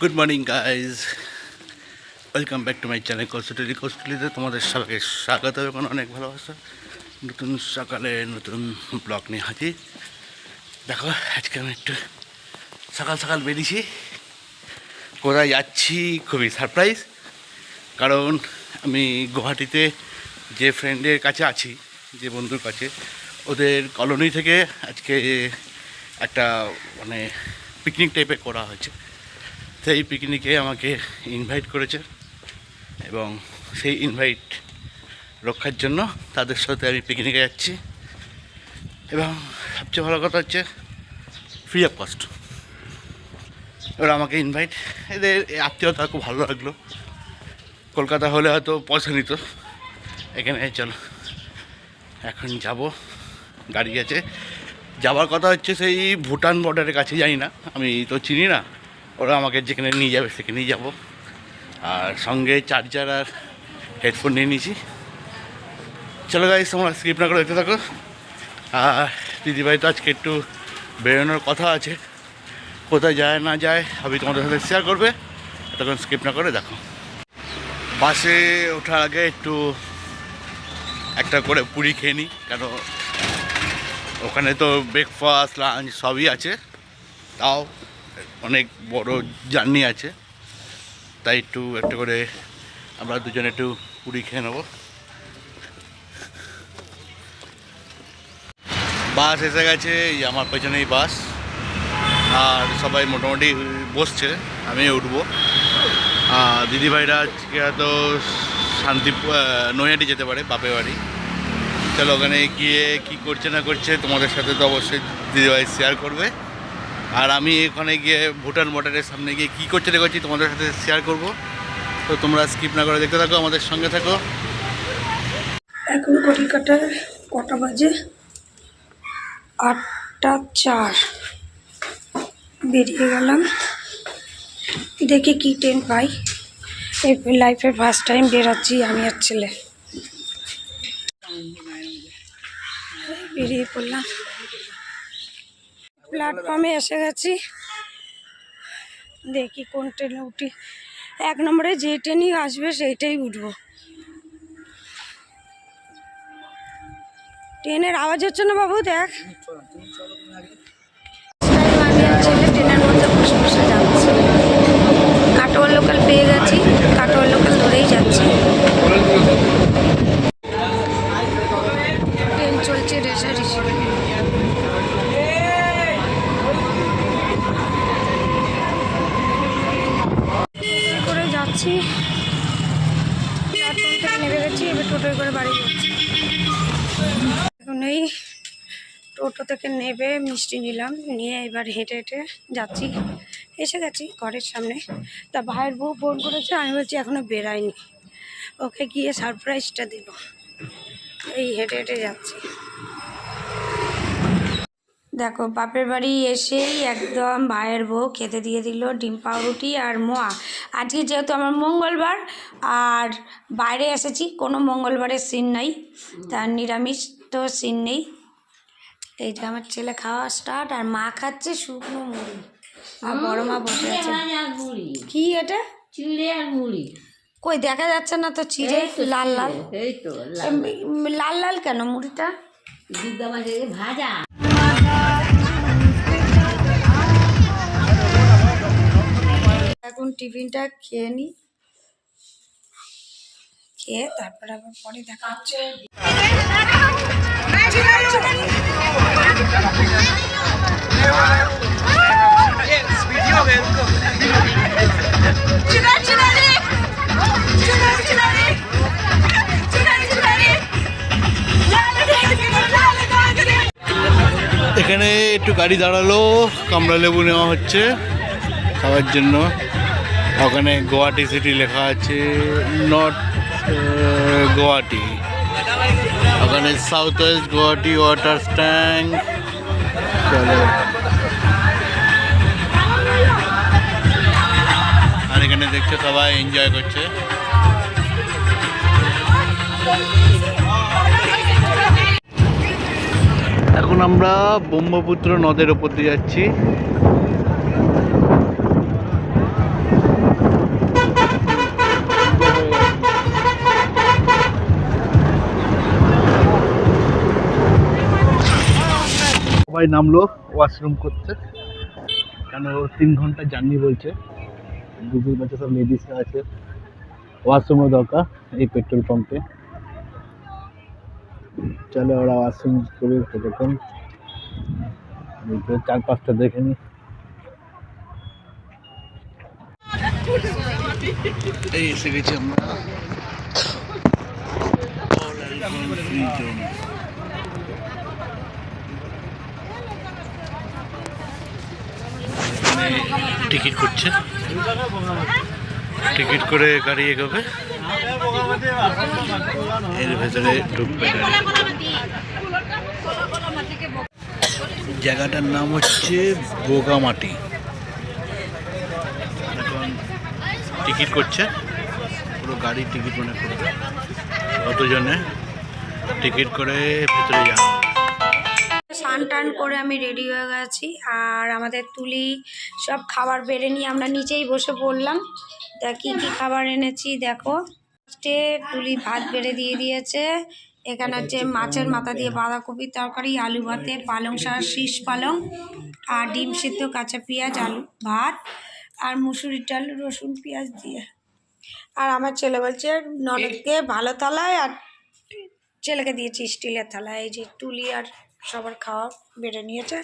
Good morning guys welcome back to my channel কস্টুলি কস্টুলিতে তোমাদের সবাইকে স্বাগত, এবং অনেক ভালোবাসা। নতুন সকালে নতুন ব্লগ নিয়ে হাজির। দেখো, আজকে আমি একটু সকাল সকাল বেরিয়েছি। কোথায় যাচ্ছি খুবই সারপ্রাইজ কারণ আমি গুয়াহাটিতে যে ফ্রেন্ডের কাছে আছি, যে বন্ধুর কাছে, ওদের কলোনি থেকে আজকে একটা মানে পিকনিক টাইপের করা হয়েছে। সেই পিকনিকে আমাকে ইনভাইট করেছে এবং সেই ইনভাইট রক্ষার জন্য তাদের সাথে আমি পিকনিকে যাচ্ছি এবং সবচেয়ে ভালো কথা হচ্ছে ফ্রি অফ কস্ট এবার আমাকে ইনভাইট এদের আত্মীয়তা খুব ভালো লাগল। কলকাতা হলে হয়তো পয়সা নিত। এখানে চলো, এখন যাব। গাড়ি আছে। যাওয়ার কথা হচ্ছে সেই ভুটান বর্ডারের কাছে যাই না। আমি তো চিনি না। ওরা আমাকে যেখানে নিয়ে যাবে সেখানেই যাব। আর সঙ্গে চার্জার আর হেডফোন নিয়ে নিয়েছি। চলো গাইস তোমরা স্কিপ না করে দেখতে থাকো। আর দিদিভাই তো আজকে একটু বেরোনোর কথা আছে। কোথায় যায় না যায় আমি তোমাদের সাথে শেয়ার করবে। তখন স্কিপ না করে দেখো। বাসে ওঠার আগে একটু একটা করে পুরি খেয়ে নিই, কেন ওখানে তো ব্রেকফাস্ট লাঞ্চ সবই আছে। তাও অনেক বড় জার্নি আছে। তাই একটু, একটা করে আমরা দুজনে একটু পুরি খেয়ে নেব। বাস এসে গেছে, এই আমার পেছনেই বাস। আর সবাই মোটামুটি বসছে, আমি উঠবো। আর দিদিভাইরা আজকে হয়তো শান্তি নৈহাটি যেতে পারে, বাপের বাড়ি। চলো ওখানে গিয়ে কি করছে না করছে তোমাদের সাথে তো অবশ্যই দিদিভাই শেয়ার করবে। আর আমি এখানে গিয়ে ভুটান বর্ডারের সামনে গিয়ে কী করছে করছি তোমাদের সাথে শেয়ার করব। তো তোমরা স্কিপ না করে দেখতে থাকো, আমাদের সঙ্গে থাকো। এখন কলিকাতার কটা বাজে? আটটা চার। বেরিয়ে গেলাম। দেখি কি ট্রেন পাই। এই লাইফের ফার্স্ট টাইম বেরাচ্ছি আমি আর ছেলে। বেরিয়ে পড়লাম। প্ল্যাটফর্মে এসে গেছি। দেখি কোন ট্রেনে উঠি। এক নম্বরে যে ট্রেনই আসবে সেইটাই উঠবো। ট্রেনের আওয়াজ হচ্ছে না বাবু, দেখ। আমি ট্রেনের মধ্যে বসে বসে যাচ্ছি কাটোয়া লোকাল পেয়ে গেছি কাটোয়া লোকাল ধরেই যাচ্ছি ট্রেন চলছে রেসারেসি করে যাচ্ছি। প্ল্যাটফর্ম থেকে নেমে গেছি, এবার টোটোয় করে বাড়ি যাচ্ছি। এখন এই টোটো থেকে নেবে মিষ্টি নিলাম, নিয়ে এবার হেঁটে হেঁটে যাচ্ছি। এসে গেছি ঘরের সামনে। তা ভাইয়ের বউ ফোন করেছে, আমি বলছি এখনও বেরাইনি ওকে গিয়ে সারপ্রাইজটা দিব এই হেঁটে হেঁটে যাচ্ছি। দেখো বাপের বাড়ি এসেই একদম ভাইয়ের বউ খেতে দিয়ে দিল ডিম পাউরুটি আর মোয়া। আজকে যেহেতু আমার মঙ্গলবার আর বাইরে এসেছি কোনো মঙ্গলবারের সিন নাই তার নিরামিষ তো সিন নেই। এই যে আমার ছেলে খাওয়া স্টার্ট আর মা খাচ্ছে শুকনো মুড়ি। আর বড় মা বসে আছে। কি এটা? চিড়ে আর মুড়ি। কই দেখা যাচ্ছে না তো চিড়ে লাল লাল। এই তো লাল লাল। কেন মুড়িটা? ভাজা। এখন টিফিনটা খেয়ে নিই খেয়ে তারপরে আবার পরে দেখা হচ্ছে এখানে একটু গাড়ি দাঁড়াল, কামড়া লেবু নেওয়া হচ্ছে, খাওয়ার জন্য। ওখানে গুয়াহাটি সিটি লেখা আছে, নর্থ গুয়াহাটি। ওখানে south west Guwahati water tank আর এখানে দেখছে সবাই এনজয় করছে। এখন আমরা ব্রহ্মপুত্র নদের ওপর দিয়ে যাচ্ছি। সবাই নামলো ওয়াশরুম করতে। কেন তিন ঘণ্টা জার্নি বলছে। দুপুর বাচ্চা সব লেডিসরা আছে। ওয়াশরুমের দরকার এই পেট্রোল পাম্পে চলো ওরা ওয়াশরুম করে এই চার পাঁচটা দেখে নি। এই এসে গেছি আমরা। টিকিট করছে। টিকিট করে গাড়ি এগোবে। এর ভেতরে ঢুকবে। জায়গাটার নাম হচ্ছে বোগামাটি। এখন টিকিট করছে। পুরো গাড়ির টিকিট মনে করবে। কতজনে? টিকিট করে ভেতরে যাওয়া স্নান টান করে আমি রেডি হয়ে গেছি। আর আমাদের তুলি সব খাবার বেড়ে নিয়ে আমরা নিচেই বসে পড়লাম। তা কী কী খাবার এনেছি দেখো। ফার্স্টে তুলি ভাত বেড়ে দিয়ে দিয়েছে। এখানে হচ্ছে মাছের মাথা দিয়ে বাঁধাকপির তরকারি, আলু ভাতে পালং শাক, শীষ পালং, আর ডিম সিদ্ধ কাঁচা পেঁয়াজ, আলু ভাত, আর মুসুরির ডাল, রসুন, পেঁয়াজ দিয়ে। আর আমার ছেলে বলছে, ননদকে ভালো থালায় আর ছেলেকে দিয়েছি স্টিলের থালায়। এই যে তুলি আর সবার খাওয়া বেড়ে নিয়েছে।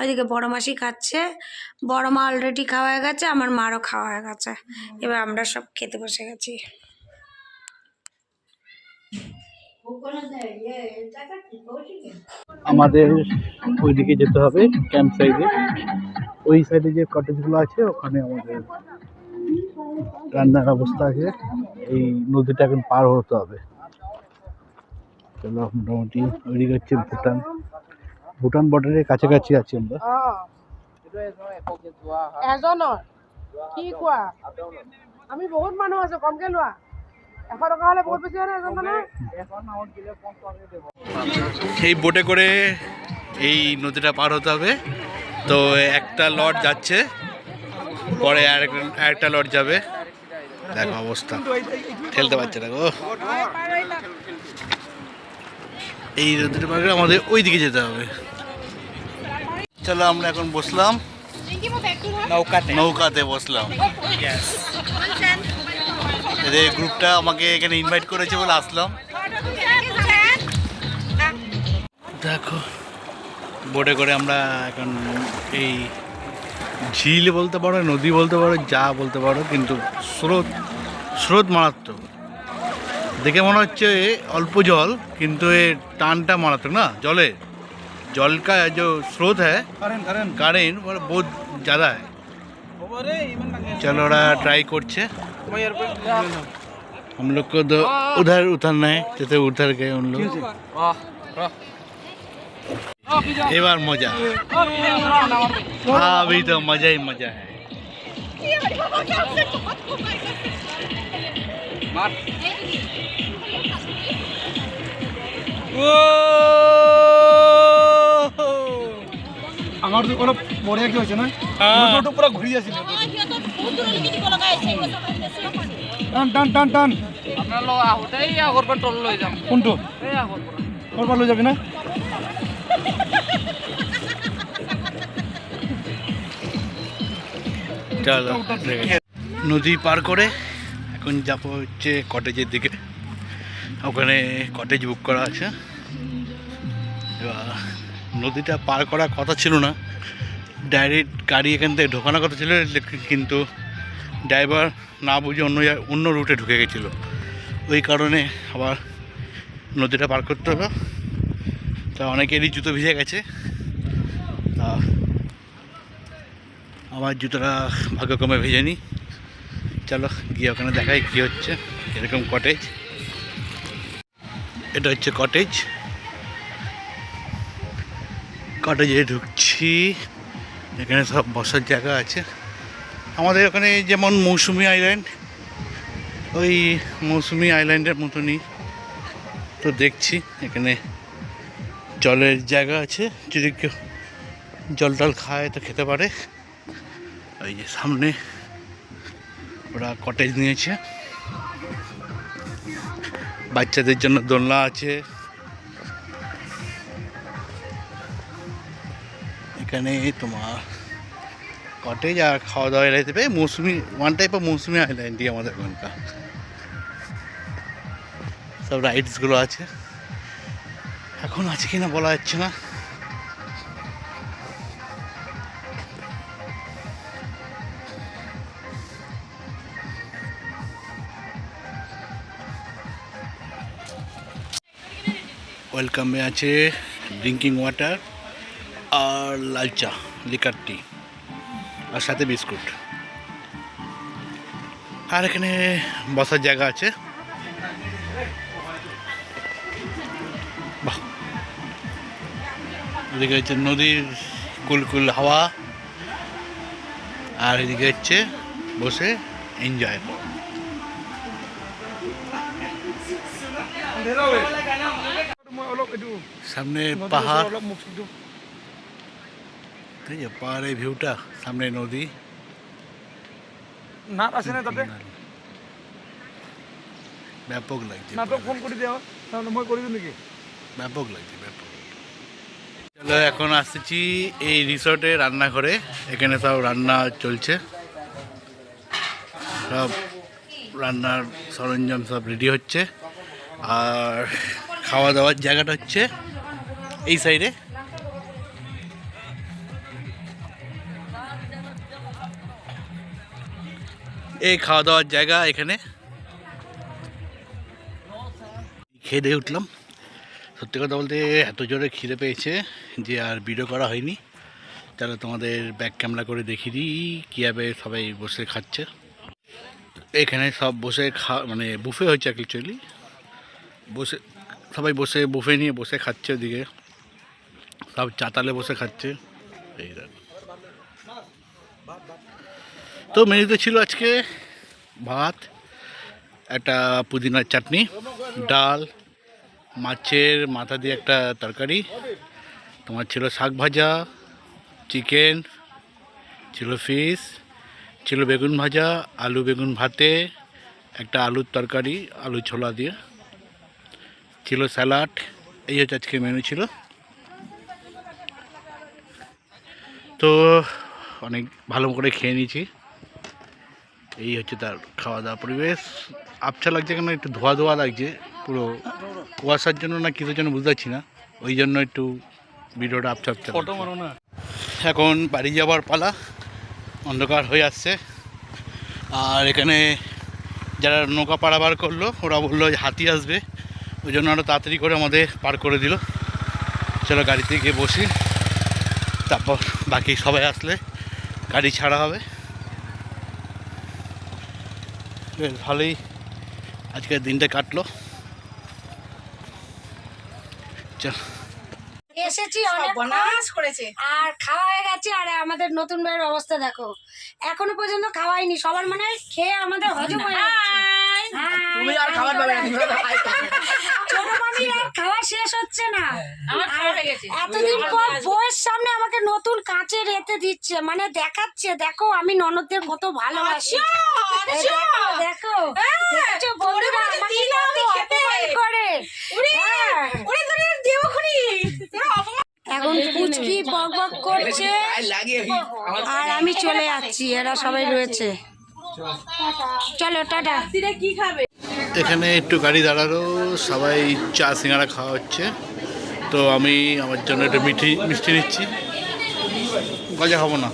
ওইদিকে বড় মাসি খাচ্ছে। বড় মা অলরেডি খাওয়া হয়ে গেছে আমার মারও খাওয়া হয়ে গেছে। এবার আমরা সব খেতে বসে গেছি। আমাদের ওইদিকে যেতে হবে ক্যাম্প সাইডে ওই সাইডে যে কটেজগুলো আছে ওখানে আমাদের রান্নার অবস্থা আছে। এই নদীটা এখন পার হতে হবে। চলো মোটামুটি ওইদিকে হচ্ছে ভুটান। ভুটান বর্ডারের কাছাকাছি আছি আমরা। এজনৰ। কি কোৱা? আমি বহুত মানুহ আছো কমকে লোৱা। এশ টকা হ'লে বহুত বেছি হয় এজন মানুহ? এই বোটে করে এই নদীটা পার হতে হবে। তো একটা লট যাচ্ছে পরে আর একটা লট যাবে। দেখো অবস্থা। ঠেলতে পারছে না গো। এই নদীটা পার আমাদের ওই দিকে যেতে হবে। চলো আমরা এখন বসলাম। নৌকাতে। নৌকাতে বসলাম। এদের গ্রুপটা আমাকে এখানে ইনভাইট করেছে বলে আসলাম। দেখো বোটে করে আমরা এখন এই ঝিল বলতে পারো নদী বলতে পারো যা বলতে পারো কিন্তু স্রোত স্রোত মারাত্মক। দেখে মনে হচ্ছে অল্প জল কিন্তু এর টানটা মারাত্মক না জলে जल का जो स्रोत है কারেন্ট মানে বহুত ज़्यादा है चलो ওরা ट्राई করছে हम लोग को तो उधर उतरना है जैसे उतर गए उन लोग এবার মজা हाँ अभी तो मजा ही मजा है আমাৰ অলপ বঢ়িয়াকে হৈছে নহয় ফটো পুৰা ঘূৰি আছিলে টান টান টান টান। তল লৈ যাম কোনটো? এই আগৰ পৰা ক'ৰ পৰা লৈ যাবি না? চলো নদী পার করে এখন যাব হচ্ছে কটেজের দিকে। ওখানে কটেজ বুক করা আছে। এবার নদীটা পার করার কথা ছিল না। ডাইরেক্ট গাড়ি এখান থেকে ঢোকানোর কথা ছিল, কিন্তু ড্রাইভার না বুঝে অন্য অন্য রুটে ঢুকে গেছিল। ওই কারণে আবার নদীটা পার করতে হলো। তা অনেকেরই জুতো ভিজে গেছে। তা আমার জুতোটা ভাগ্যক্রমে ভেজে নি। চলো গিয়ে ওখানে দেখাই কী হচ্ছে। এরকম কটেজ এটা হচ্ছে কটেজ কটেজে ঢুকছি। এখানে সব বসার জায়গা আছে। আমাদের ওখানে যেমন মৌসুমি আইল্যান্ড ওই মৌসুমি আইল্যান্ডের মতনই তো দেখছি। এখানে জলের জায়গা আছে। যদি কেউ জল টল খায় তো খেতে পারে। ওই যে সামনে ওরা কটেজ নিয়েছে। বাচ্চাদের জন্য দোলনা আছে। এখানে তোমার কটেজ আর খাওয়া দাওয়া এলাইতে পারে Mousumi one type of Mousumi আইল্যান্ডই আমাদের ওখানকার। সব রাইডসগুলো আছে। এখন আছে কিনা বলা যাচ্ছে না। ওয়েলকামে আছে ড্রিঙ্কিং ওয়াটার আর লাল চা, লিকার টি আর সাথে বিস্কুট। আর এখানে বসার জায়গা আছে। বাহ। এদিকে হচ্ছে নদীর কুলকুল হাওয়া আর এদিকে হচ্ছে বসে এনজয়। এইটো সামনে পাহাড়। ঠিক আছে পাহাড়ের ভিউটা সামনে নদী নাট আছেনে তাতে ব্যাপক লাগছে নাটক ফোন কৰি দিয়া হয় তাৰমানে মই দিওঁ নেকি ব্যাপক লাগছে ব্যাপক চলো এখন আসতেছি এই রিসর্টে রান্নাঘরে। এখানে সব রান্না চলছে। সব রান্নার সরঞ্জাম সব রেডি হচ্ছে। আর খাওয়া দাওয়ার জায়গাটা হচ্ছে এই সাইডে এই খাওয়া দাওয়ার জায়গা এখানে। খেয়ে উঠলাম। সত্যি কথা বলতে এত জোরে খিদে পেয়েছে যে আর ভিডিও করা হয়নি। তাহলে তোমাদের ব্যাক ক্যামেরা করে দেখিয়ে দিই কীভাবে সবাই বসে খাচ্ছে। এখানে সব বসে খা মানে বুফে হচ্ছে অ্যাকচুয়ালি বসে সবাই বসে বুফে নিয়ে বসে খাচ্ছে ওদিকে। সব চাতালে বসে খাচ্ছে। এই তো মেনুতে ছিল আজকে ভাত, একটা পুদিনার চাটনি, ডাল, মাছের মাথা দিয়ে একটা তরকারি, তোমার ছিল শাক ভাজা, চিকেন, ছিল ফিশ, ছিল বেগুন ভাজা, আলু বেগুন ভাতে, একটা আলুর তরকারি, আলু ছোলা দিয়ে। ছিল স্যালাড এই হচ্ছে আজকে মেনু ছিল। তো অনেক ভালো করে খেয়ে নিয়েছি। এই হচ্ছে তার খাওয়া দাওয়া পরিবেশ। আবছা লাগছে কেন? একটু ধোয়া ধোয়া লাগছে। পুরো কুয়াশার জন্য না কিছুর জন্য বুঝতে পারছি না। ওই জন্য একটু ভিডিওটা আবছা আবছা ফটো লাগছে। না। এখন বাড়ি যাওয়ার পালা। অন্ধকার হয়ে আসছে। আর এখানে যারা নৌকা পারাবার করল ওরা বলল হাতি আসবে। ওই জন্য আরও তাড়াতাড়ি করে আমাদের পার করে দিল। চলো গাড়িতে গিয়ে বসি। তারপর বাকি সবাই আসলে গাড়ি ছাড়া হবে। বেশ ভালোই আজকের দিনটা কাটলো। চল। এসেছি অনেক করেছে। আর খাওয়া হয়ে গেছে আর আমাদের নতুন ভাইয়ের অবস্থা দেখো। এখনও পর্যন্ত খাওয়াইনি সবার মানে খেয়ে আমাদের হজম হয়ে গেছে। তুমি আর খাবার পাবে ছোট মামির আর খাওয়া শেষ হচ্ছে না। এতদিন পর বউয়ের সামনে আমাকে নতুন কাঁচের এতে দিচ্ছে মানে দেখাচ্ছে দেখো আমি ননদদের কত ভালোবাসি। এই দেখো দেখো বন্ধুরা আমাকে কত অপমান করে। হ্যাঁ। এখন পুচকি বক বক করছে। আর আমি চলে যাচ্ছি এরা সবাই রয়েছে। চলো টাটা। কি খাবে? এখানে একটু গাড়ি দাঁড়াল সবাই চা সিঙ্গারা খাওয়া হচ্ছে। তো আমি আমার জন্য একটু মিঠি মিষ্টি নিচ্ছি। গজা খাব না।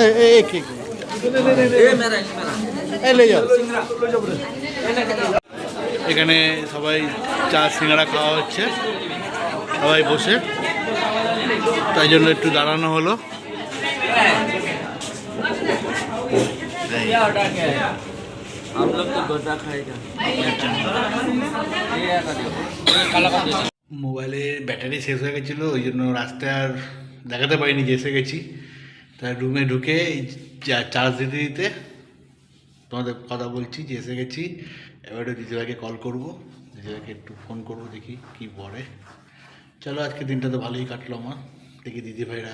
এই, এই, এই, কে- এই, লে যাও। এখানে সবাই চা সিঙ্গারা খাওয়া হচ্ছে। সবাই বসে। তাই জন্য একটু দাঁড়ানো হলো। এই। हम लोग तो गोदा खाएगा মোবাইলের ব্যাটারি শেষ হয়ে গেছিলো ওই জন্য রাস্তায় আর দেখাতে পারিনি যে এসে গেছি তাই রুমে ঢুকে চা- চার্জ দিতে দিতে তোমাদের কথা বলছি যে এসে গেছি এবার একটু দিদিভাইকে কল করবো দিদিভাইকে একটু ফোন করবো দেখি কি বলে চলো আজকে দিনটা তো ভালোই কাটলো আমার দেখি দিদিভাইরা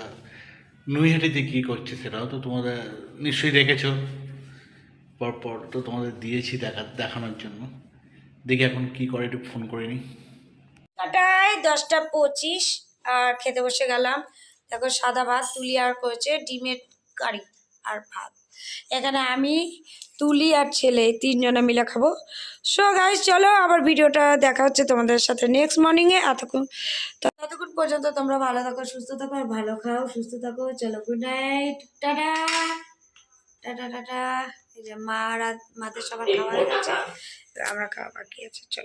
নুইহাটিতে কী করছে সেটাও তো তোমাদের নিশ্চয়ই দেখেছো পরপর তো তোমাদের দিয়েছি দেখা, দেখানোর জন্য। দেখি এখন কি করে একটু ফোন করে নিই। টাটায় দশটা পঁচিশ, আর খেতে বসে গেলাম। দেখো সাদা ভাত, তুলি আর করেছে ডিমের কারি আর ভাত। এখানে আমি, তুলি আর ছেলে তিনজনে মিলে খাব। সো গাইজ চলো আবার ভিডিওটা দেখা হচ্ছে তোমাদের সাথে নেক্সট মর্নিংয়ে এতক্ষণ, ততক্ষণ পর্যন্ত তোমরা ভালো থাকো, সুস্থ থাকো আর ভালো খাও, সুস্থ থাকো। চলো good night tata. Tata tata. এই যে মা রাত মাদের সবার খাওয়া হয়ে গেছে আমরা খাওয়া বাকি আছে চলো।